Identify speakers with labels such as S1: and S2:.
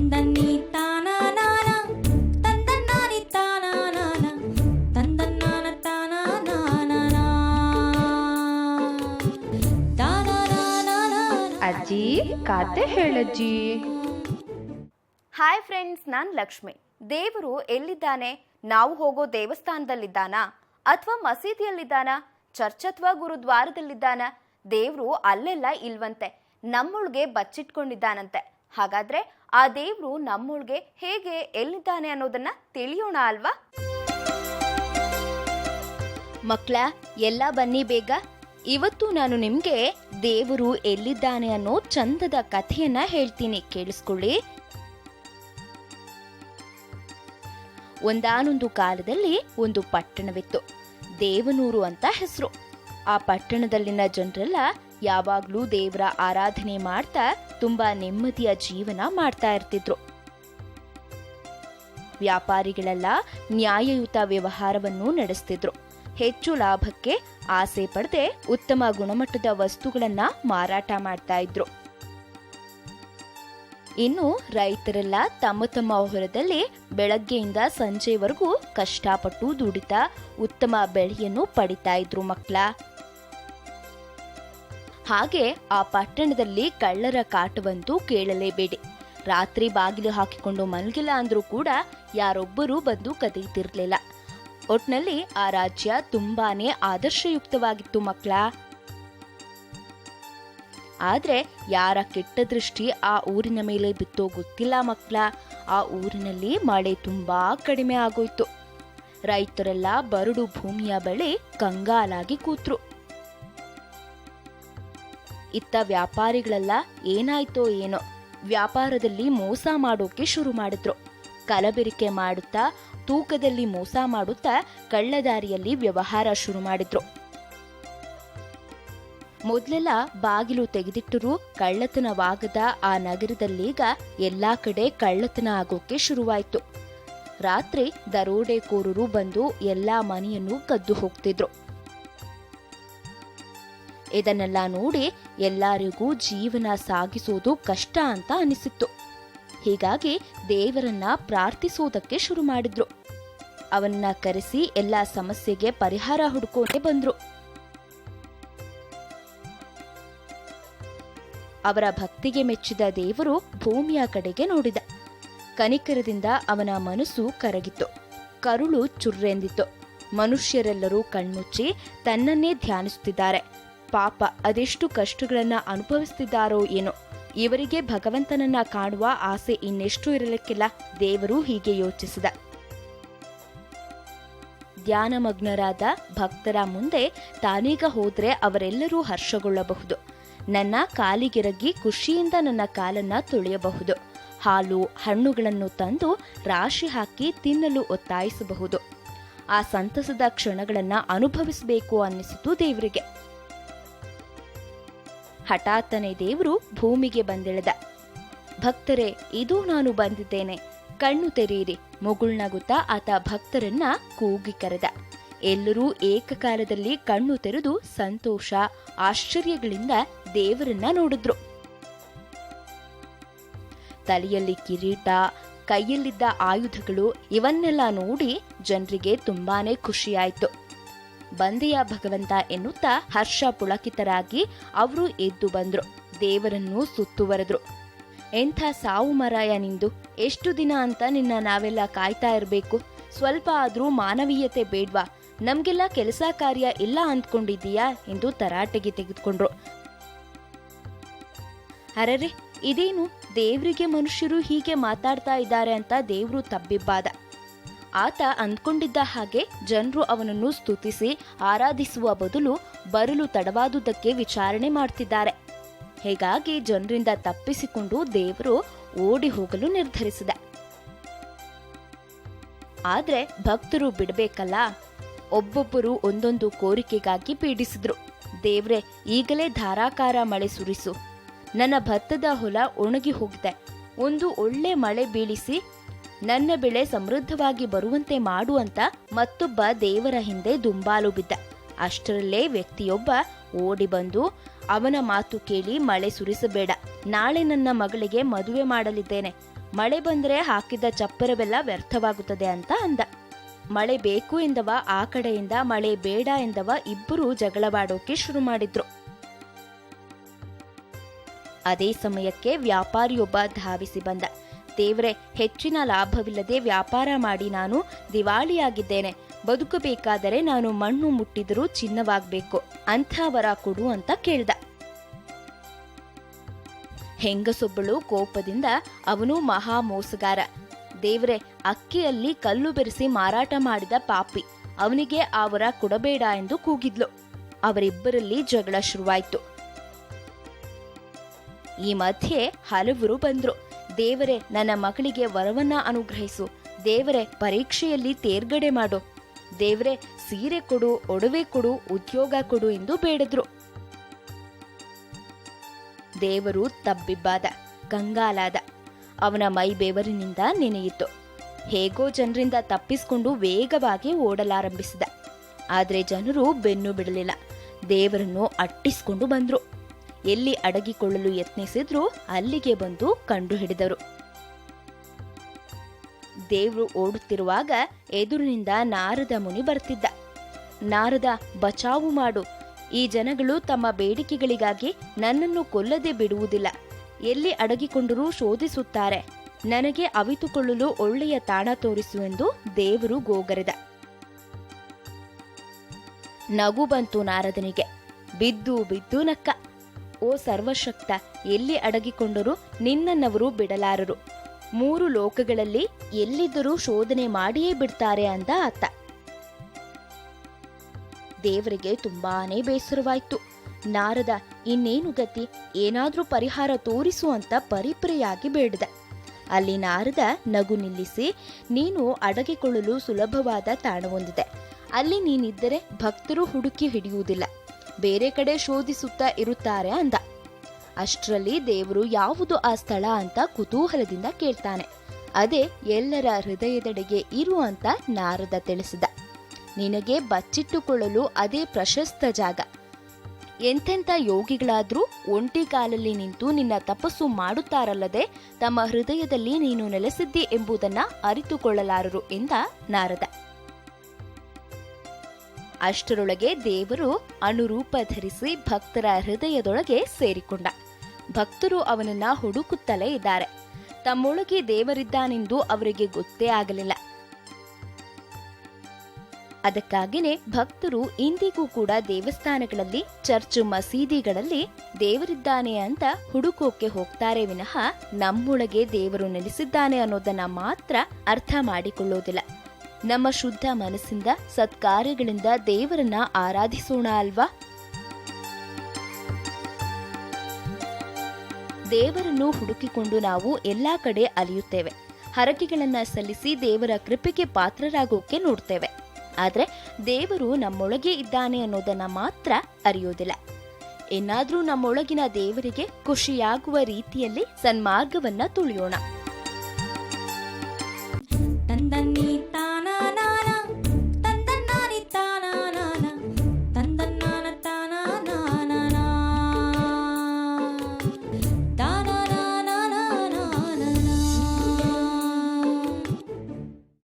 S1: ಅಜ್ಜಿ ಕಾತೆ ಹೇಳಜ್ಜಿ.
S2: Hi friends ನಾನು ಲಕ್ಷ್ಮಿ. ದೇವರು ಎಲ್ಲಿದ್ದಾನೆ? ನಾವು ಹೋಗೋ ದೇವಸ್ಥಾನದಲ್ಲಿದ್ದಾನಾ? ಅಥವಾ ಮಸೀದಿಯಲ್ಲಿದ್ದಾನಾ? ಚರ್ಚ್ ಅಥವಾ ಗುರುದ್ವಾರದಲ್ಲಿದ್ದಾನ? ದೇವರು ಅಲ್ಲೆಲ್ಲ ಇಲ್ವಂತೆ. ನಮ್ಮೊಳಗೆ ಬಚ್ಚಿಟ್ಕೊಂಡಿದ್ದಾನಂತೆ. ಹಾಗಾದ್ರೆ ಆ ದೇವರು ನಮ್ಮೊಳಗೆ ಹೇಗೆ ಎಲ್ಲಿದ್ದಾನೆ ಅನ್ನೋದನ್ನ ತಿಳಿಯೋಣ ಅಲ್ವಾ? ಮಕ್ಕಳ ಎಲ್ಲ ಬನ್ನಿ ಬೇಗ. ಇವತ್ತು ನಾನು ನಿಮ್ಗೆ ದೇವರು ಎಲ್ಲಿದ್ದಾನೆ ಅನ್ನೋ ಚಂದದ ಕಥೆಯನ್ನ ಹೇಳ್ತೀನಿ. ಕೇಳಿಸ್ಕೊಳ್ಳಿ. ಒಂದಾನೊಂದು ಕಾಲದಲ್ಲಿ ಒಂದು ಪಟ್ಟಣವಿತ್ತು. ದೇವನೂರು ಅಂತ ಹೆಸರು. ಆ ಪಟ್ಟಣದಲ್ಲಿನ ಜನರೆಲ್ಲ ಯಾವಾಗ್ಲೂ ದೇವರ ಆರಾಧನೆ ಮಾಡ್ತಾ ತುಂಬಾ ನೆಮ್ಮದಿಯ ಜೀವನ ಮಾಡ್ತಾ ಇರ್ತಿದ್ರು. ವ್ಯಾಪಾರಿಗಳೆಲ್ಲ ನ್ಯಾಯಯುತ ವ್ಯವಹಾರವನ್ನು ನಡೆಸ್ತಿದ್ರು. ಹೆಚ್ಚು ಲಾಭಕ್ಕೆ ಆಸೆ ಪಡದೆ ಉತ್ತಮ ಗುಣಮಟ್ಟದ ವಸ್ತುಗಳನ್ನ ಮಾರಾಟ ಮಾಡ್ತಾ ಇದ್ರು. ಇನ್ನು ರೈತರೆಲ್ಲ ತಮ್ಮ ತಮ್ಮ ಹೊಲದಲ್ಲಿ ಬೆಳಗ್ಗೆಯಿಂದ ಸಂಜೆವರೆಗೂ ಕಷ್ಟಪಟ್ಟು ದುಡಿತಾ ಉತ್ತಮ ಬೆಳೆಯನ್ನು ಪಡಿತಾ ಇದ್ರು ಮಕ್ಕಳ ಹಾಗೆ ಆ ಪಟ್ಟಣದಲ್ಲಿ ಕಳ್ಳರ ಕಾಟವಂತೂ ಕೇಳಲೇಬೇಡಿ. ರಾತ್ರಿ ಬಾಗಿಲು ಹಾಕಿಕೊಂಡು ಮಲಗಿಲ್ಲ ಅಂದ್ರೂ ಕೂಡ ಯಾರೊಬ್ಬರೂ ಬಂದು ಕದೀತಿರ್ಲಿಲ್ಲ. ಒಟ್ನಲ್ಲಿ ಆ ರಾಜ್ಯ ತುಂಬಾನೇ ಆದರ್ಶಯುಕ್ತವಾಗಿತ್ತು ಮಕ್ಕಳ. ಆದ್ರೆ ಯಾರ ಕೆಟ್ಟ ದೃಷ್ಟಿ ಆ ಊರಿನ ಮೇಲೆ ಬಿತ್ತೋ ಗೊತ್ತಿಲ್ಲ ಮಕ್ಕಳ. ಆ ಊರಿನಲ್ಲಿ ಮಳೆ ತುಂಬಾ ಕಡಿಮೆ ಆಗೋಯ್ತು. ರೈತರೆಲ್ಲ ಬರಡು ಭೂಮಿಯ ಬಳಿ ಕಂಗಾಲಾಗಿ ಕೂತ್ರು. ಇತ್ತ ವ್ಯಾಪಾರಿಗಳೆಲ್ಲ ಏನಾಯ್ತೋ ಏನೋ. ವ್ಯಾಪಾರದಲ್ಲಿ ಮೋಸ ಮಾಡೋಕೆ ಶುರು ಮಾಡಿದ್ರು. ಕಲಬೆರಿಕೆ ಮಾಡುತ್ತಾ, ತೂಕದಲ್ಲಿ ಮೋಸ ಮಾಡುತ್ತಾ ಕಳ್ಳದಾರಿಯಲ್ಲಿ ವ್ಯವಹಾರ ಶುರು ಮಾಡಿದ್ರು. ಮೊದಲೆಲ್ಲ ಬಾಗಿಲು ತೆಗೆದಿಟ್ಟರೂ ಕಳ್ಳತನವಾಗದ ಆ ನಗರದಲ್ಲೀಗ ಎಲ್ಲಾ ಕಡೆ ಕಳ್ಳತನ ಆಗೋಕೆ ಶುರುವಾಯ್ತು. ರಾತ್ರಿ ದರೋಡೆಕೋರರು ಬಂದು ಎಲ್ಲಾ ಮನೆಯನ್ನು ಕದ್ದು ಹೋಗ್ತಿದ್ರು. ಇದನ್ನೆಲ್ಲ ನೋಡಿ ಎಲ್ಲರಿಗೂ ಜೀವನ ಸಾಗಿಸೋದು ಕಷ್ಟ ಅಂತ ಅನಿಸಿತ್ತು. ಹೀಗಾಗಿ ದೇವರನ್ನ ಪ್ರಾರ್ಥಿಸೋದಕ್ಕೆ ಶುರು ಮಾಡಿದ್ರು. ಅವನ್ನ ಕರೆಸಿ ಎಲ್ಲಾ ಸಮಸ್ಯೆಗೆ ಪರಿಹಾರ ಹುಡ್ಕೊಂಡೇ ಬಂದ್ರು. ಅವರ ಭಕ್ತಿಗೆ ಮೆಚ್ಚಿದ ದೇವರು ಭೂಮಿಯ ಕಡೆಗೆ ನೋಡಿದ. ಕನಿಕರದಿಂದ ಅವನ ಮನಸ್ಸು ಕರಗಿತ್ತು. ಕರುಳು ಚುರ್ರೆಂದಿತ್ತು. ಮನುಷ್ಯರೆಲ್ಲರೂ ಕಣ್ಮುಚ್ಚಿ ತನ್ನನ್ನೇ ಧ್ಯಾನಿಸುತ್ತಿದ್ದಾರೆ. ಪಾಪ ಅದೆಷ್ಟು ಕಷ್ಟಗಳನ್ನ ಅನುಭವಿಸ್ತಿದ್ದಾರೋ ಏನೋ. ಇವರಿಗೆ ಭಗವಂತನನ್ನ ಕಾಣುವ ಆಸೆ ಇನ್ನೆಷ್ಟು ಇರಲಿಕ್ಕಿಲ್ಲ. ದೇವರು ಹೀಗೆ ಯೋಚಿಸಿದ. ಧ್ಯಾನಮಗ್ನರಾದ ಭಕ್ತರ ಮುಂದೆ ತಾನೀಗ ಹೋದ್ರೆ ಅವರೆಲ್ಲರೂ ಹರ್ಷಗೊಳ್ಳಬಹುದು. ನನ್ನ ಕಾಲಿಗಿರಗಿ ಖುಷಿಯಿಂದ ನನ್ನ ಕಾಲನ್ನ ತೊಳೆಯಬಹುದು. ಹಾಲು, ಹಣ್ಣುಗಳನ್ನು ತಂದು ರಾಶಿ ಹಾಕಿ ತಿನ್ನಲು ಒತ್ತಾಯಿಸಬಹುದು. ಆ ಸಂತಸದ ಕ್ಷಣಗಳನ್ನ ಅನುಭವಿಸಬೇಕು ಅನ್ನಿಸಿತು ದೇವರಿಗೆ. ಹಠಾತ್ತನೆ ದೇವರು ಭೂಮಿಗೆ ಬಂದಿಳಿದ. ಭಕ್ತರೇ, ಇದು ನಾನು ಬಂದಿದ್ದೇನೆ. ಕಣ್ಣು ತೆರೆಯಿರಿ. ಮುಗುಳ್ನಗುತ್ತಾ ಆತ ಭಕ್ತರನ್ನ ಕೂಗಿ ಕರೆದ. ಎಲ್ಲರೂ ಏಕಕಾಲದಲ್ಲಿ ಕಣ್ಣು ತೆರೆದು ಸಂತೋಷ, ಆಶ್ಚರ್ಯಗಳಿಂದ ದೇವರನ್ನ ನೋಡಿದ್ರು. ತಲೆಯಲ್ಲಿ ಕಿರೀಟ, ಕೈಯಲ್ಲಿದ್ದ ಆಯುಧಗಳು ಇವನ್ನೆಲ್ಲ ನೋಡಿ ಜನರಿಗೆ ತುಂಬಾನೇ ಖುಷಿಯಾಯ್ತು. ಬಂದೆಯ ಭಗವಂತ ಎನ್ನುತ್ತಾ ಹರ್ಷ ಪುಳಕಿತರಾಗಿ ಅವರು ಎದ್ದು ಬಂದ್ರು. ದೇವರನ್ನು ಸುತ್ತುವರೆದ್ರು. ಎಂಥ ಸಾವು ಮರಾಯ ನಿಂದು? ಎಷ್ಟು ದಿನ ಅಂತ ನಿನ್ನ ನಾವೆಲ್ಲ ಕಾಯ್ತಾ ಇರಬೇಕು. ಸ್ವಲ್ಪ ಆದ್ರೂ ಮಾನವೀಯತೆ ಬೇಡ್ವಾ. ನಮ್ಗೆಲ್ಲ ಕೆಲಸ ಕಾರ್ಯ ಇಲ್ಲ ಅಂದ್ಕೊಂಡಿದ್ದೀಯಾ ಎಂದು ತರಾಟೆಗೆ ತೆಗೆದುಕೊಂಡ್ರು. ಅರೆರೆ, ಇದೇನು? ದೇವ್ರಿಗೆ ಮನುಷ್ಯರು ಹೀಗೆ ಮಾತಾಡ್ತಾ ಇದ್ದಾರೆ ಅಂತ ದೇವ್ರು ತಬ್ಬಿಬ್ಬಾದ. ಆತ ಅಂದ್ಕೊಂಡಿದ್ದ ಹಾಗೆ ಜನರು ಅವನನ್ನು ಸ್ತುತಿಸಿ ಆರಾಧಿಸುವ ಬದಲು ಬರಲು ತಡವಾದುದಕ್ಕೆ ವಿಚಾರಣೆ ಮಾಡ್ತಿದ್ದಾರೆ. ಹೀಗಾಗಿ ಜನರಿಂದ ತಪ್ಪಿಸಿಕೊಂಡು ದೇವರು ಓಡಿ ಹೋಗಲು ನಿರ್ಧರಿಸಿದ. ಆದ್ರೆ ಭಕ್ತರು ಬಿಡಬೇಕಲ್ಲ? ಒಬ್ಬೊಬ್ಬರು ಒಂದೊಂದು ಕೋರಿಕೆಗಾಗಿ ಪೀಡಿಸಿದ್ರು. ದೇವ್ರೆ, ಈಗಲೇ ಧಾರಾಕಾರ ಮಳೆ ಸುರಿಸು. ನನ್ನ ಭತ್ತದ ಹೊಲ ಒಣಗಿ ಹೋಗಿದೆ. ಒಂದು ಒಳ್ಳೆ ಮಳೆ ಬೀಳಿಸಿ ನನ್ನ ಬೆಳೆ ಸಮೃದ್ಧವಾಗಿ ಬರುವಂತೆ ಮಾಡುವಂತ ಮತ್ತೊಬ್ಬ ದೇವರ ಹಿಂದೆ ದುಂಬಾಲು ಬಿದ್ದ. ಅಷ್ಟರಲ್ಲೇ ವ್ಯಕ್ತಿಯೊಬ್ಬ ಓಡಿ ಬಂದು ಅವನ ಮಾತು ಕೇಳಿ ಮಳೆ ಸುರಿಸಬೇಡ. ನಾಳೆ ನನ್ನ ಮಗಳಿಗೆ ಮದುವೆ ಮಾಡಲಿದ್ದೇನೆ. ಮಳೆ ಬಂದ್ರೆ ಹಾಕಿದ ಚಪ್ಪರವೆಲ್ಲ ವ್ಯರ್ಥವಾಗುತ್ತದೆ ಅಂತ ಅಂದ. ಮಳೆ ಬೇಕು ಎಂದವ, ಆ ಕಡೆಯಿಂದ ಮಳೆ ಬೇಡ ಎಂದವ ಇಬ್ಬರು ಜಗಳವಾಡೋಕೆ ಶುರು ಮಾಡಿದ್ರು. ಅದೇ ಸಮಯಕ್ಕೆ ವ್ಯಾಪಾರಿಯೊಬ್ಬ ಧಾವಿಸಿ ಬಂದ. ದೇವ್ರೆ, ಹೆಚ್ಚಿನ ಲಾಭವಿಲ್ಲದೆ ವ್ಯಾಪಾರ ಮಾಡಿ ನಾನು ದಿವಾಳಿಯಾಗಿದ್ದೇನೆ. ಬದುಕಬೇಕಾದರೆ ನಾನು ಮಣ್ಣು ಮುಟ್ಟಿದರೂ ಚಿನ್ನವಾಗಬೇಕು. ಅಂಥ ವರ ಕೊಡು ಅಂತ ಕೇಳ್ದ. ಹೆಂಗಸೊಬ್ಬಳು ಕೋಪದಿಂದ ಅವನು ಮಹಾ ಮೋಸಗಾರ. ದೇವ್ರೆ, ಅಕ್ಕಿಯಲ್ಲಿ ಕಲ್ಲು ಬೆರೆಸಿ ಮಾರಾಟ ಮಾಡಿದ ಪಾಪಿ. ಅವನಿಗೆ ಆ ವರ ಕೊಡಬೇಡ ಎಂದು ಕೂಗಿದ್ಲು. ಅವರಿಬ್ಬರಲ್ಲಿ ಜಗಳ ಶುರುವಾಯ್ತು. ಈ ಮಧ್ಯೆ ಹಲವರು ಬಂದ್ರು. ದೇವರೇ, ನನ್ನ ಮಗಳಿಗೆ ವರವನ್ನ ಅನುಗ್ರಹಿಸು. ದೇವರೇ, ಪರೀಕ್ಷೆಯಲ್ಲಿ ತೇರ್ಗಡೆ ಮಾಡು. ದೇವರೇ, ಸೀರೆ ಕೊಡು, ಒಡವೆ ಕೊಡು, ಉದ್ಯೋಗ ಕೊಡು ಎಂದು ಬೇಡಿದ್ರು. ದೇವರು ತಬ್ಬಿಬ್ಬಾದ ಕಂಗಾಲಾದ ಅವನ ಮೈ ಬೆವರಿನಿಂದ ನೆನೆಯಿತು. ಹೇಗೋ ಜನರಿಂದ ತಪ್ಪಿಸಿಕೊಂಡು ವೇಗವಾಗಿ ಓಡಲಾರಂಭಿಸಿದ. ಆದರೆ ಜನರು ಬೆನ್ನು ಬಿಡಲಿಲ್ಲ. ದೇವರನ್ನು ಅಟ್ಟಿಸಿಕೊಂಡು ಬಂದ್ರು. ಎಲ್ಲಿ ಅಡಗಿಕೊಳ್ಳಲು ಯತ್ನಿಸಿದ್ರೂ ಅಲ್ಲಿಗೆ ಬಂದು ಕಂಡುಹಿಡಿದರು. ದೇವರು ಓಡುತ್ತಿರುವಾಗ ಎದುರಿನಿಂದ ನಾರದ ಮುನಿ ಬರ್ತಿದ್ದ. ನಾರದ, ಬಚಾವು ಮಾಡು. ಈ ಜನಗಳು ತಮ್ಮ ಬೇಡಿಕೆಗಳಿಗಾಗಿ ನನ್ನನ್ನು ಕೊಲ್ಲದೆ ಬಿಡುವುದಿಲ್ಲ. ಎಲ್ಲಿ ಅಡಗಿಕೊಂಡರೂ ಶೋಧಿಸುತ್ತಾರೆ. ನನಗೆ ಅವಿತುಕೊಳ್ಳಲು ಒಳ್ಳೆಯ ತಾಣ ತೋರಿಸು ಎಂದು ದೇವರು ಗೋಗರೆದ. ನಗು ಬಂತು ನಾರದನಿಗೆ. ಬಿದ್ದು ಬಿದ್ದು ನಕ್ಕ. ಓ ಸರ್ವಶಕ್ತ, ಎಲ್ಲಿ ಅಡಗಿಕೊಂಡರೂ ನಿನ್ನನ್ನವರು ಬಿಡಲಾರರು. ಮೂರು ಲೋಕಗಳಲ್ಲಿ ಎಲ್ಲಿದ್ದರೂ ಶೋಧನೆ ಮಾಡಿಯೇ ಬಿಡ್ತಾರೆ ಅಂದ ಆತ. ದೇವರಿಗೆ ತುಂಬಾನೇ ಬೇಸರವಾಯ್ತು. ನಾರದ ಇನ್ನೇನು ಗತಿ, ಏನಾದ್ರೂ ಪರಿಹಾರ ತೋರಿಸು ಅಂತ ಪರಿಪ್ರಿಯಾಗಿ ಬೇಡಿದ. ಅಲ್ಲಿ ನಾರದ ನಗು ನಿಲ್ಲಿಸಿ, ನೀನು ಅಡಗಿಕೊಳ್ಳಲು ಸುಲಭವಾದ ತಾಣವೊಂದಿದೆ ಅಲ್ಲಿ ನೀನಿದ್ದರೆ ಭಕ್ತರು ಹುಡುಕಿ ಹಿಡಿಯುವುದಿಲ್ಲ. ಬೇರೆ ಕಡೆ ಶೋಧಿಸುತ್ತಾ ಇರುತ್ತಾರೆ ಅಂದ. ಅಷ್ಟರಲ್ಲಿ ದೇವರು ಯಾವುದು ಆ ಸ್ಥಳ ಅಂತ ಕುತೂಹಲದಿಂದ ಕೇಳ್ತಾನೆ. ಅದೇ ಎಲ್ಲರ ಹೃದಯದೆಡೆಗೆ ಇರು ಅಂತ ನಾರದ ತಿಳಿಸಿದ. ನಿನಗೆ ಬಚ್ಚಿಟ್ಟುಕೊಳ್ಳಲು ಅದೇ ಪ್ರಶಸ್ತ ಜಾಗ. ಎಂತೆಂಥ ಯೋಗಿಗಳಾದರೂ ಒಂಟಿ ಕಾಲಲ್ಲಿ ನಿಂತು ನಿನ್ನ ತಪಸ್ಸು ಮಾಡುತ್ತಾರಲ್ಲದೆ ತಮ್ಮ ಹೃದಯದಲ್ಲಿ ನೀನು ನೆಲೆಸಿದ್ದಿ ಎಂಬುದನ್ನ ಅರಿತುಕೊಳ್ಳಲಾರರು ಎಂದ ನಾರದ. ಅಷ್ಟರೊಳಗೆ ದೇವರು ಅನುರೂಪ ಧರಿಸಿ ಭಕ್ತರ ಹೃದಯದೊಳಗೆ ಸೇರಿಕೊಂಡ. ಭಕ್ತರು ಅವನನ್ನ ಹುಡುಕುತ್ತಲೇ ಇದ್ದಾರೆ. ತಮ್ಮೊಳಗೆ ದೇವರಿದ್ದಾನೆಂದು ಅವರಿಗೆ ಗೊತ್ತೇ ಆಗಲಿಲ್ಲ. ಅದಕ್ಕಾಗಿನೇ ಭಕ್ತರು ಇಂದಿಗೂ ಕೂಡ ದೇವಸ್ಥಾನಗಳಲ್ಲಿ, ಚರ್ಚ್ ಮಸೀದಿಗಳಲ್ಲಿ ದೇವರಿದ್ದಾನೆ ಅಂತ ಹುಡುಕೋಕೆ ಹೋಗ್ತಾರೆ ವಿನಃ ನಮ್ಮೊಳಗೆ ದೇವರು ನೆಲೆಸಿದ್ದಾನೆ ಅನ್ನೋದನ್ನ ಮಾತ್ರ ಅರ್ಥ ಮಾಡಿಕೊಳ್ಳೋದಿಲ್ಲ. ನಮ್ಮ ಶುದ್ಧ ಮನಸ್ಸಿಂದ ಸತ್ಕಾರ್ಯಗಳಿಂದ ದೇವರನ್ನ ಆರಾಧಿಸೋಣ ಅಲ್ವಾ? ದೇವರನ್ನು ಹುಡುಕಿಕೊಂಡು ನಾವು ಎಲ್ಲಾ ಕಡೆ ಅಲಿಯುತ್ತೇವೆ. ಹರಕೆಗಳನ್ನ ಸಲ್ಲಿಸಿ ದೇವರ ಕೃಪೆಗೆ ಪಾತ್ರರಾಗೋಕೆ ನೋಡ್ತೇವೆ. ಆದ್ರೆ ದೇವರು ನಮ್ಮೊಳಗೆ ಇದ್ದಾನೆ ಅನ್ನೋದನ್ನ ಮಾತ್ರ ಅರಿಯೋದಿಲ್ಲ. ಏನಾದ್ರೂ ನಮ್ಮೊಳಗಿನ ದೇವರಿಗೆ ಖುಷಿಯಾಗುವ ರೀತಿಯಲ್ಲಿ ಸನ್ಮಾರ್ಗವನ್ನ ತುಳಿಯೋಣ.